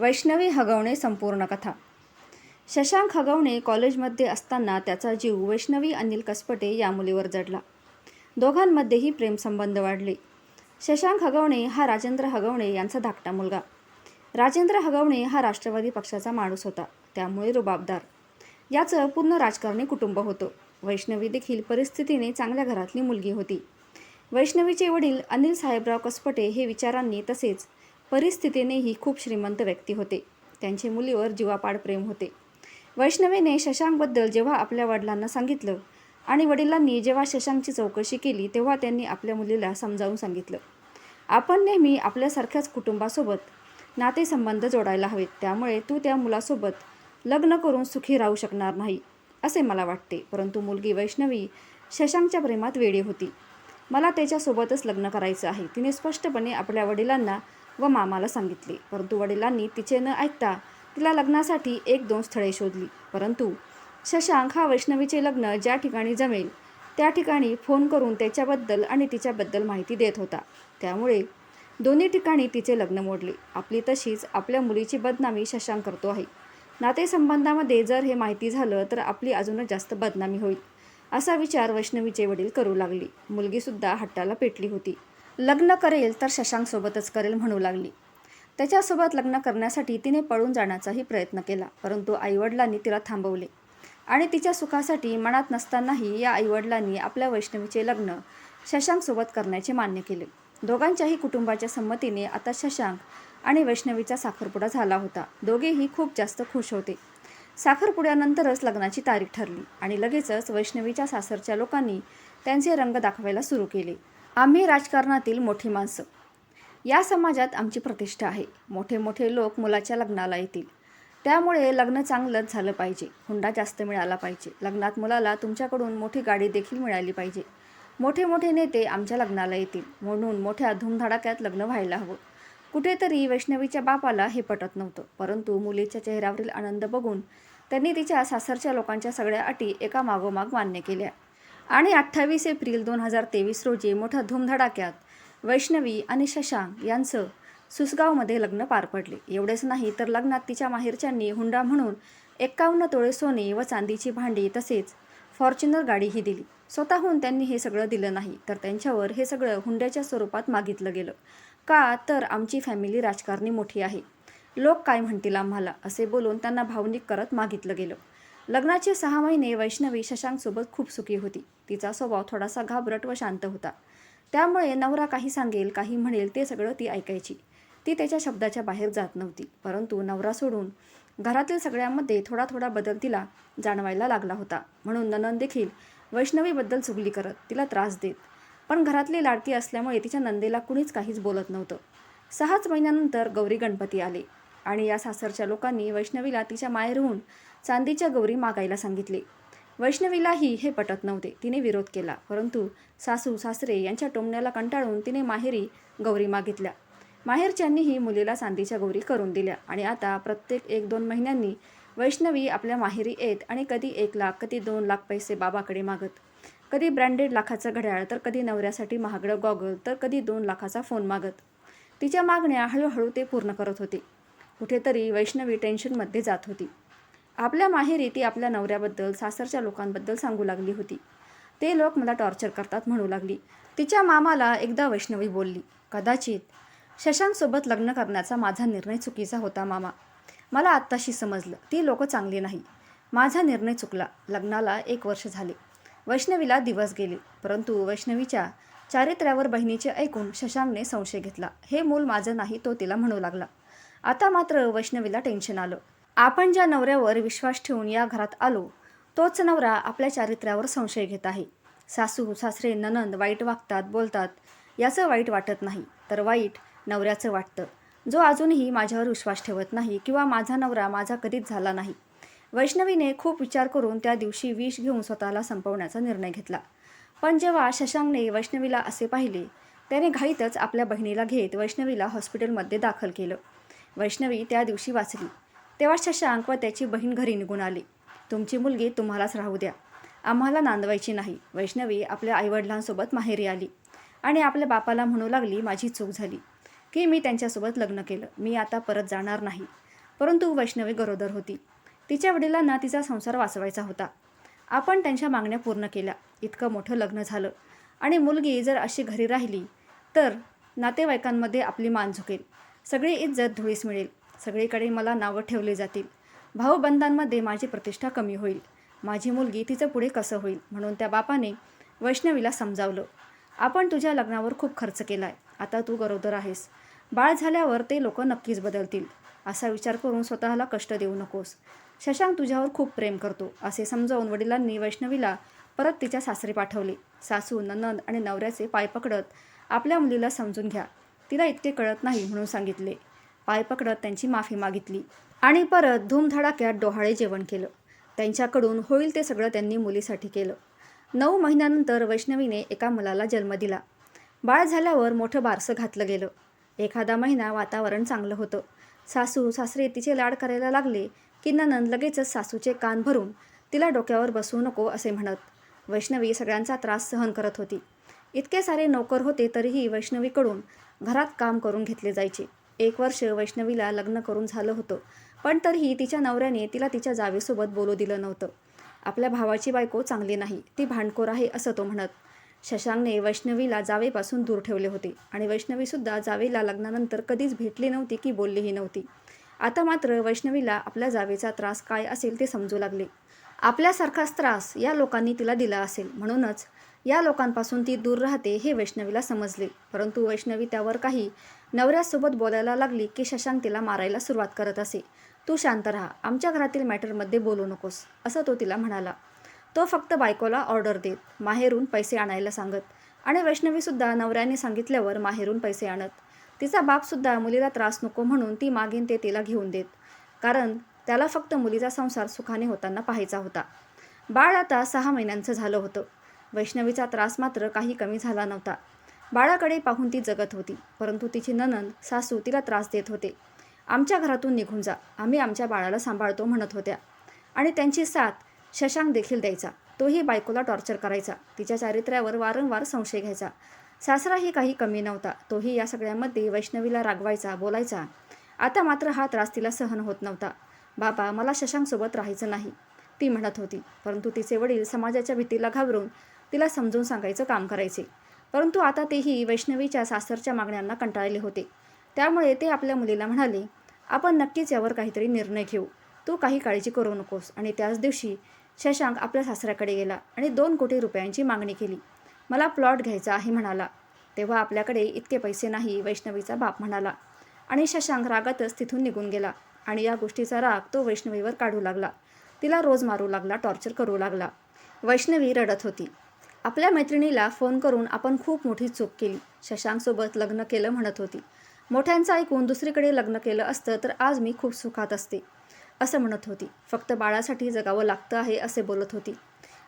वैष्णवी हगवणे संपूर्ण कथा. शशांक हगवणे कॉलेजमध्ये असताना त्याचा जीव वैष्णवी अनिल कसपटे या मुलीवर जडला. दोघांमध्येही प्रेमसंबंध वाढले. शशांक हगवणे हा राजेंद्र हगवणे यांचा धाकटा मुलगा. राजेंद्र हगवणे हा राष्ट्रवादी पक्षाचा माणूस होता. त्यामुळे रुबाबदार. याचं पूर्ण राजकारणी कुटुंब होतं. वैष्णवी देखील परिस्थितीने चांगल्या घरातली मुलगी होती. वैष्णवीचे वडील अनिल साहेबराव कसपटे हे विचारांनी तसेच परिस्थितीनेही खूप श्रीमंत व्यक्ती होते. त्यांचे मुलीवर जीवापाड प्रेम होते. वैष्णवीने शशांकबद्दल जेव्हा आपल्या वडिलांना सांगितलं आणि वडिलांनी जेव्हा शशांकची चौकशी केली तेव्हा त्यांनी आपल्या मुलीला समजावून सांगितलं. आपण नेहमी आपल्यासारख्याच कुटुंबासोबत नातेसंबंध जोडायला हवेत. त्यामुळे तू त्या मुलासोबत लग्न करून सुखी राहू शकणार नाही असे मला वाटते. परंतु मुलगी वैष्णवी शशांकच्या प्रेमात वेडी होती. मला त्याच्यासोबतच लग्न करायचं आहे. तिने स्पष्टपणे आपल्या वडिलांना व मामाला सांगितले. परंतु वडिलांनी तिचे न ऐकता तिला लग्नासाठी एक दोन स्थळे शोधली. परंतु शशांक हा वैष्णवीचे लग्न ज्या ठिकाणी जमेल त्या ठिकाणी फोन करून त्याच्याबद्दल आणि तिच्याबद्दल माहिती देत होता. त्यामुळे दोन्ही ठिकाणी तिचे लग्न मोडले. आपली तशीच आपल्या मुलीची बदनामी शशांक करतो आहे. नातेसंबंधामध्ये जर हे माहिती झालं तर आपली अजूनच जास्त बदनामी होईल असा विचार वैष्णवीचे वडील करू लागली. मुलगीसुद्धा हट्टाला पेटली होती. लग्न करेल तर शशांकसोबतच करेल म्हणू लागली. त्याच्यासोबत लग्न करण्यासाठी तिने पळून जाण्याचाही प्रयत्न केला परंतु आईवडिलांनी तिला थांबवले. आणि तिच्या सुखासाठी मनात नसतानाही या आईवडिलांनी आपल्या वैष्णवीचे लग्न शशांकसोबत करण्याचे मान्य केले. दोघांच्याही कुटुंबाच्या संमतीने आता शशांक आणि वैष्णवीचा साखरपुडा झाला होता. दोघेही खूप जास्त खुश होते. साखरपुड्यानंतरच लग्नाची तारीख ठरली आणि लगेचच वैष्णवीच्या सासरच्या लोकांनी त्यांचे रंग दाखवायला सुरू केले. आम्ही राजकारणातील मोठी माणसं. या समाजात आमची प्रतिष्ठा आहे. मोठे मोठे लोक मुलाच्या लग्नाला येतील. त्यामुळे लग्न चांगलंच झालं पाहिजे. हुंडा जास्त मिळाला पाहिजे. लग्नात मुलाला तुमच्याकडून मोठी गाडी देखील मिळाली पाहिजे. मोठे मोठे नेते आमच्या लग्नाला येतील. म्हणून मोठ्या धूमधडाक्यात लग्न व्हायला हवं. कुठेतरी वैष्णवीच्या बापाला हे पटत नव्हतं. परंतु मुलीच्या चेहऱ्यावरील आनंद बघून त्यांनी तिच्या सासरच्या लोकांच्या सगळ्या अटी एका मागोमाग मान्य केल्या. आणि अठ्ठावीस एप्रिल दोन हजार तेवीस रोजी मोठ्या धूमधडाक्यात वैष्णवी आणि शशांक यांचं सुसगावमध्ये लग्न पार पडले. एवढेच नाही तर लग्नात तिच्या माहेरच्यांनी हुंडा म्हणून एक्कावन्न तोळे सोने व चांदीची भांडी तसेच फॉर्च्युनर गाडीही दिली. स्वतःहून त्यांनी हे सगळं दिलं नाही तर त्यांच्यावर हे सगळं हुंड्याच्या स्वरूपात मागितलं गेलं. का तर आमची फॅमिली राजकारणी मोठी आहे. लोक काय म्हणतील आम्हाला? असे बोलून त्यांना भावनिक करत मागितलं गेलं. लग्नाचे सहा महिने वैष्णवी शशांकसोबत खूप सुखी होती. तिचा स्वभाव थोडासा घाबरट व शांत होता. त्यामुळे नवरा काही सांगेल काही म्हणेल ते सगळं ती ऐकायची. ती त्याच्या शब्दाच्या बाहेर जात नव्हती. परंतु नवरा सोडून घरातील सगळ्यांमध्ये थोडा थोडा बदल तिला जाणवायला लागला होता. म्हणून ननंद देखील वैष्णवीबद्दल चुगली करत तिला त्रास देत. पण घरातली लाडकी असल्यामुळे तिच्या नंदेला कुणीच काहीच बोलत नव्हतं. सहाच महिन्यानंतर गौरी गणपती आले आणि या सासरच्या लोकांनी वैष्णवीला तिच्या माहेरहून चांदीच्या गौरी मागायला सांगितले. वैष्णवीलाही हे पटत नव्हते. तिने विरोध केला. परंतु सासू सासरे यांच्या टोमण्याला कंटाळून तिने माहेरी गौरी मागितल्या. माहेरच्यांनीही मुलीला चांदीच्या गौरी करून दिल्या आणि आता प्रत्येक एक दोन महिन्यांनी वैष्णवी आपल्या माहेरी येत आणि कधी एक लाख कधी दोन लाख पैसे बाबाकडे मागत. कधी ब्रँडेड लाखाचं घड्याळ तर कधी नवऱ्यासाठी महागडं गॉगल तर कधी दोन लाखाचा फोन मागत. तिच्या मागण्या हळूहळू ते पूर्ण करत होते. कुठेतरी वैष्णवी टेन्शनमध्ये जात होती. आपल्या माहेरी ती आपल्या नवऱ्याबद्दल सासरच्या लोकांबद्दल सांगू लागली होती. ते लोक मला टॉर्चर करतात म्हणू लागली. तिच्या मामाला एकदा वैष्णवी बोलली कदाचित शशांकसोबत लग्न करण्याचा माझा निर्णय चुकीचा होता मामा. मला आत्ताशी समजलं ती लोकं चांगली नाही. माझा निर्णय चुकला. लग्नाला एक वर्ष झाले. वैष्णवीला दिवस गेले परंतु वैष्णवीच्या चारित्र्यावर बहिणीचे ऐकून शशांकने संशय घेतला. हे मूल माझं नाही तो तिला म्हणू लागला. आता मात्र वैष्णवीला टेन्शन आलं. आपण ज्या नवऱ्यावर विश्वास ठेवून या घरात आलो तोच नवरा आपल्या चारित्र्यावर संशय घेत आहे. सासू सासरे ननंद वाईट वागतात बोलतात याचं वाईट वाटत नाही तर वाईट नवऱ्याचं वाटतं. जो अजूनही माझ्यावर विश्वास ठेवत नाही किंवा माझा नवरा माझा कधीच झाला नाही. वैष्णवीने खूप विचार करून त्या दिवशी विष घेऊन स्वतःला संपवण्याचा निर्णय घेतला. पण जेव्हा शशांकने वैष्णवीला असे पाहिले त्याने घाईतच आपल्या बहिणीला घेत वैष्णवीला हॉस्पिटलमध्ये दाखल केलं. वैष्णवी त्या दिवशी वाचली. तेव्हा शशांक व त्याची बहीण घरी निघून आली. तुमची मुलगी तुम्हालाच राहू द्या. आम्हाला नांदवायची नाही. वैष्णवी आपल्या आईवडिलांसोबत माहेरी आली. आणि आपल्या बापाला म्हणू लागली माझी चूक झाली. की मी त्यांच्यासोबत लग्न केलं. मी आता परत जाणार नाही. परंतु वैष्णवी गरोदर होती. तिच्या वडिलांना तिचा संसार वाचवायचा होता. आपण त्यांच्या मागण्या पूर्ण केल्या. इतकं मोठं लग्न झालं. आणि मुलगी जर अशी घरी राहिली तर नातेवाईकांमध्ये आपली मान झुकेल. सगळी इज्जत धुळीस मिळेल. सगळीकडे मला नावं ठेवले जातील. भाऊबंधांमध्ये माझी प्रतिष्ठा कमी होईल. माझी मुलगी तिचं पुढे कसं होईल? म्हणून त्या बापाने वैष्णवीला समजावलं. आपण तुझ्या लग्नावर खूप खर्च केला आहे आता तू गरोदर आहेस. बाळ झाल्यावर ते लोक नक्कीच बदलतील. असा विचार करून स्वतःला कष्ट देऊ नकोस. शशांक तुझ्यावर खूप प्रेम करतो. असे समजावून वडिलांनी वैष्णवीला परत तिच्या सासरी पाठवले. सासू ननंद आणि नवऱ्याचे पाय पकडत आपल्या मुलीला समजून घ्या. तिला इतके कळत नाही म्हणून सांगितले. पाय पकडत त्यांची माफी मागितली आणि परत धूमधडाक्यात डोहाळे जेवण केलं. त्यांच्याकडून होईल ते सगळं त्यांनी मुलीसाठी केलं. नऊ महिन्यानंतर वैष्णवीने एका मुलाला जन्म दिला. बाळ झाल्यावर मोठं बारसं घातलं गेलं. एखादा महिना वातावरण चांगलं होतं. सासू सासरे तिचे लाड करायला लागले की ननंद लगेचच सासूचे कान भरून तिला डोक्यावर बसवू नको असे म्हणत वैष्णवी सगळ्यांचा त्रास सहन करत होती. इतके सारे नोकर होते तरीही वैष्णवीकडून घरात काम करून घेतले जायचे. एक वर्ष वैष्णवीला लग्न करून झालं होतं. पण तरीही तिच्या नवऱ्याने तिला तिच्या जावेसोबत बोलू दिलं नव्हतं. आपल्या भावाची बायको चांगली नाही ती भांडखोर आहे असं तो म्हणत. शशांकने वैष्णवीला जावेपासून दूर ठेवले होते आणि वैष्णवीसुद्धा जावेला लग्नानंतर कधीच भेटली नव्हती की बोललीही नव्हती. आता मात्र वैष्णवीला आपल्या जावेचा त्रास काय असेल ते समजू लागले. आपल्यासारखाच त्रास या लोकांनी तिला दिला असेल. म्हणूनच या लोकांपासून ती दूर राहते हे वैष्णवीला समजले. परंतु वैष्णवी त्यावर काही नवऱ्यासोबत बोलायला लागली की शशांक तिला मारायला सुरुवात करत असे. तू शांत राहा. आमच्या घरातील मॅटरमध्ये बोलू नकोस असं तो तिला म्हणाला. तो फक्त बायकोला ऑर्डर देत माहेरून पैसे आणायला सांगत. आणि वैष्णवीसुद्धा नवऱ्याने सांगितल्यावर माहेरून पैसे आणत. तिचा बापसुद्धा मुलीला त्रास नको म्हणून ती मागेन ते तिला घेऊन देत. कारण त्याला फक्त मुलीचा संसार सुखाने होताना पाहायचा होता. बाळ आता सहा महिन्यांचं झालं होतं. वैष्णवीचा त्रास मात्र काही कमी झाला नव्हता. बाळाकडे पाहून ती जगत होती परंतु तिची ननंद सासू तिला त्रास देत होते. आमच्या घरातून निघून जा आम्ही आमच्या बाळाला सांभाळतो म्हणत होत्या. आणि त्यांची साथ शशांक देखील द्यायचा. तोही बायकोला टॉर्चर करायचा तिच्या चारित्र्यावर वारंवार संशय घ्यायचा. सासराही काही कमी नव्हता तोही या सगळ्यामध्ये वैष्णवीला रागवायचा बोलायचा. आता मात्र हा त्रास तिला सहन होत नव्हता. बाबा मला शशांकसोबत राहायचं नाही ती म्हणत होती परंतु तिचे वडील समाजाच्या भीतीला घाबरून तिला समजून सांगायचं काम करायचे. परंतु आता तेही वैष्णवीच्या सासरच्या मागण्यांना कंटाळले होते. त्यामुळे ते आपल्या मुलीला म्हणाले आपण नक्कीच यावर काहीतरी निर्णय घेऊ. तू काही काळजी करू नकोस. आणि त्याच दिवशी शशांक आपल्या सासऱ्याकडे गेला आणि दोन कोटी रुपयांची मागणी केली. मला प्लॉट घ्यायचा आहे म्हणाला. तेव्हा आपल्याकडे इतके पैसे नाही वैष्णवीचा बाप म्हणाला. आणि शशांक रागातच तिथून निघून गेला आणि या गोष्टीचा राग तो वैष्णवीवर काढू लागला. तिला रोज मारू लागला टॉर्चर करू लागला. वैष्णवी रडत होती. आपल्या मैत्रिणीला फोन करून आपण खूप मोठी चूक केली. शशांकसोबत लग्न केलं म्हणत होती. मोठ्यांचं ऐकून दुसरीकडे लग्न केलं असतं तर आज मी खूप सुखात असते असं म्हणत होती. फक्त बाळासाठी जगावं लागतं आहे असे बोलत होती.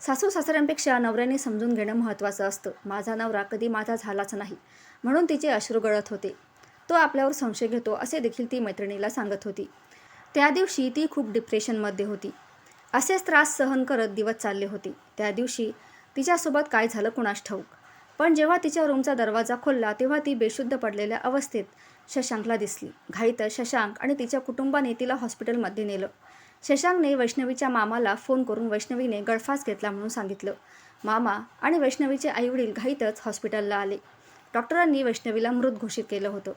सासू सासऱ्यांपेक्षा नवऱ्याने समजून घेणं महत्त्वाचं असतं. माझा नवरा कधी माझा झालाच नाही म्हणून तिचे अश्रू गळत होते. तो आपल्यावर संशय घेतो असे देखील ती मैत्रिणीला सांगत होती. त्या दिवशी ती खूप डिप्रेशनमध्ये होती. असेच त्रास सहन करत दिवस चालले होते. त्या दिवशी तिच्यासोबत काय झालं कुणास ठाऊक? पण जेव्हा तिच्या रूमचा दरवाजा खोलला तेव्हा ती बेशुद्ध पडलेल्या अवस्थेत शशांकला दिसली. घाईत शशांक आणि तिच्या कुटुंबाने तिला हॉस्पिटलमध्ये नेलं. शशांकने वैष्णवीच्या मामाला फोन करून वैष्णवीने गळफास घेतला म्हणून सांगितलं. मामा आणि वैष्णवीचे आईवडील घाईतच हॉस्पिटलला आले. डॉक्टरांनी वैष्णवीला मृत घोषित केलं होतं.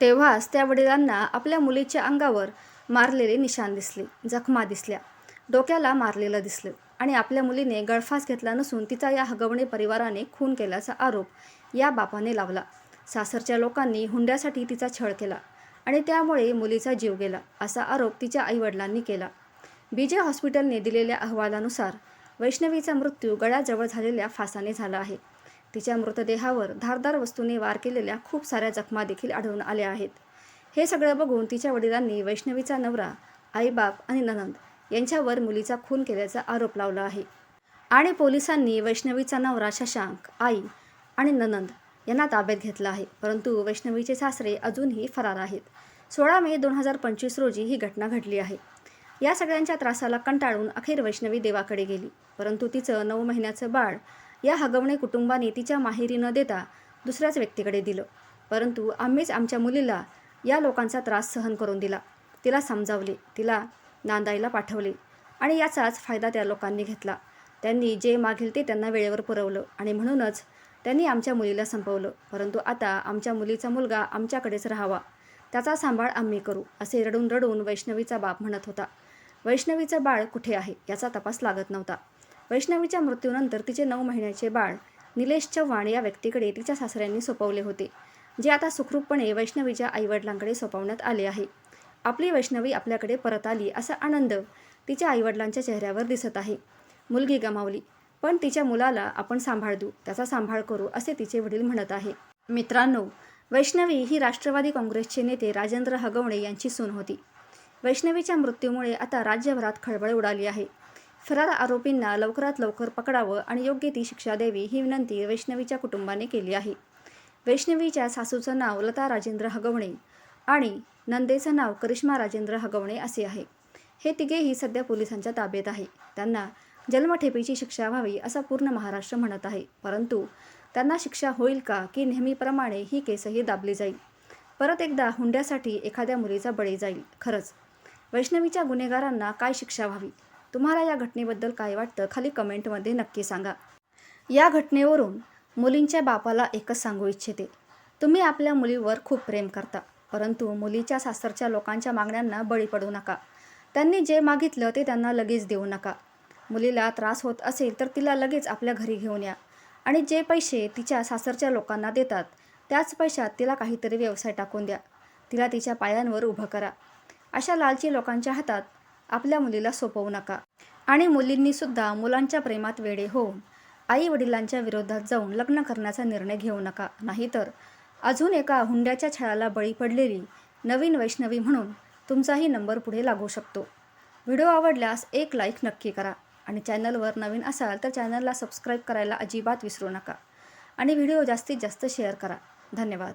तेव्हाच त्या वडिलांना आपल्या मुलीच्या अंगावर मारलेले निशाण दिसले जखमा दिसल्या. डोक्याला मारलेलं दिसलं. आणि आपल्या मुलीने गळफास घेतला नसून तिचा या हगवणे परिवाराने खून केल्याचा आरोप या बापाने लावला. सासरच्या लोकांनी हुंड्यासाठी तिचा छळ केला आणि त्यामुळे मुलीचा जीव गेला असा आरोप तिच्या आईवडिलांनी केला. बीजे हॉस्पिटलने दिलेल्या अहवालानुसार वैष्णवीचा मृत्यू गळ्याजवळ झालेल्या फासाने झाला आहे. तिच्या मृतदेहावर धारदार वस्तूने वार केलेल्या खूप साऱ्या जखमा देखील आढळून आल्या आहेत. हे सगळं बघून तिच्या वडिलांनी वैष्णवीचा नवरा आईबाप आणि ननंद यांच्यावर मुलीचा खून केल्याचा आरोप लावला आहे. आणि पोलिसांनी वैष्णवीचा नवरा शशांक आई आणि ननंद यांना ताब्यात घेतला आहे. परंतु वैष्णवीचे सासरे अजूनही फरार आहेत. सोळा मे दोन हजार पंचवीस रोजी ही घटना घडली आहे. या सगळ्यांच्या त्रासाला कंटाळून अखेर वैष्णवी देवाकडे गेली. परंतु तिचं नऊ महिन्याचं बाळ या हगवणे कुटुंबाने तिच्या माहेरी न देता दुसऱ्याच व्यक्तीकडे दिलं. परंतु आम्हीच आमच्या मुलीला या लोकांचा त्रास सहन करून दिला. तिला समजावले. तिला नांदायला पाठवले आणि याचाच फायदा त्या लोकांनी घेतला. त्यांनी जे मागेल ते त्यांना वेळेवर पुरवलं आणि म्हणूनच त्यांनी आमच्या मुलीला संपवलं. परंतु आता आमच्या मुलीचा मुलगा आमच्याकडेच राहावा. त्याचा सांभाळ आम्ही करू असे रडून रडून वैष्णवीचा बाप म्हणत होता. वैष्णवीचं बाळ कुठे आहे याचा तपास लागत नव्हता. वैष्णवीच्या मृत्यूनंतर तिचे नऊ महिन्याचे बाळ निलेश चव्हाण या व्यक्तीकडे तिच्या सासऱ्यांनी सोपवले होते जे आता सुखरूपपणे वैष्णवीच्या आईवडिलांकडे सोपवण्यात आले आहे. आपली वैष्णवी आपल्याकडे परत आली असा आनंद तिच्या आईवडिलांच्या चेहऱ्यावर दिसत आहे. मुलगी गमावली पण तिच्या मुलाला आपण सांभाळ देऊ त्याचा सांभाळ करू असे तिचे वडील म्हणत आहे. मित्रांनो वैष्णवी ही राष्ट्रवादी काँग्रेसचे नेते राजेंद्र हगवणे यांची सून होती. वैष्णवीच्या मृत्यूमुळे आता राज्यभरात खळबळ उडाली आहे. फरार आरोपींना लवकरात लवकर पकडावं आणि योग्य ती शिक्षा द्यावी ही विनंती वैष्णवीच्या कुटुंबाने केली आहे. वैष्णवीच्या सासूचं नाव लता राजेंद्र हगवणे आणि नंदेचं नाव करिश्मा राजेंद्र हगवणे असे आहे. हे तिघेही सध्या पोलिसांच्या ताब्यात आहे. त्यांना जन्मठेपेची शिक्षा व्हावी असं पूर्ण महाराष्ट्र म्हणत आहे. परंतु त्यांना शिक्षा होईल का की नेहमीप्रमाणे ही केसही दाबली जाईल? परत एकदा हुंड्यासाठी एखाद्या मुलीचा बळी जाईल. खरंच वैष्णवीच्या गुन्हेगारांना काय शिक्षा व्हावी? तुम्हाला या घटनेबद्दल काय वाटतं खाली कमेंटमध्ये नक्की सांगा. या घटनेवरून मुलींच्या बापाला एकच सांगू इच्छिते. तुम्ही आपल्या मुलीवर खूप प्रेम करता. परंतु मुलीच्या सासरच्या लोकांच्या मागण्यांना बळी पडू नका. त्यांनी जे मागितलं ते त्यांना लगेच देऊ नका. मुलीला त्रास होत असेल तर तिला लगेच आपल्या घरी घेऊन या. आणि जे पैसे तिच्या सासरच्या लोकांना देतात त्याच पैशात तिला काहीतरी व्यवसाय टाकून द्या. तिला तिच्या पायांवर उभं करा. अशा लालची लोकांच्या हातात आपल्या मुलीला सोपवू नका. आणि मुलींनीसुद्धा मुलांच्या प्रेमात वेडे होऊन आई वडिलांच्या विरोधात जाऊन लग्न करण्याचा निर्णय घेऊ नका. नाहीतर अजून एका हुंड्याच्या छळाला बळी पडलेली नवीन वैष्णवी म्हणून तुमचाही नंबर पुढे लागू शकतो. व्हिडिओ आवडल्यास एक लाईक नक्की करा आणि चॅनलवर नवीन असाल तर चॅनलला सबस्क्राईब करायला अजिबात विसरू नका. आणि व्हिडिओ जास्तीत जास्त शेअर करा. धन्यवाद.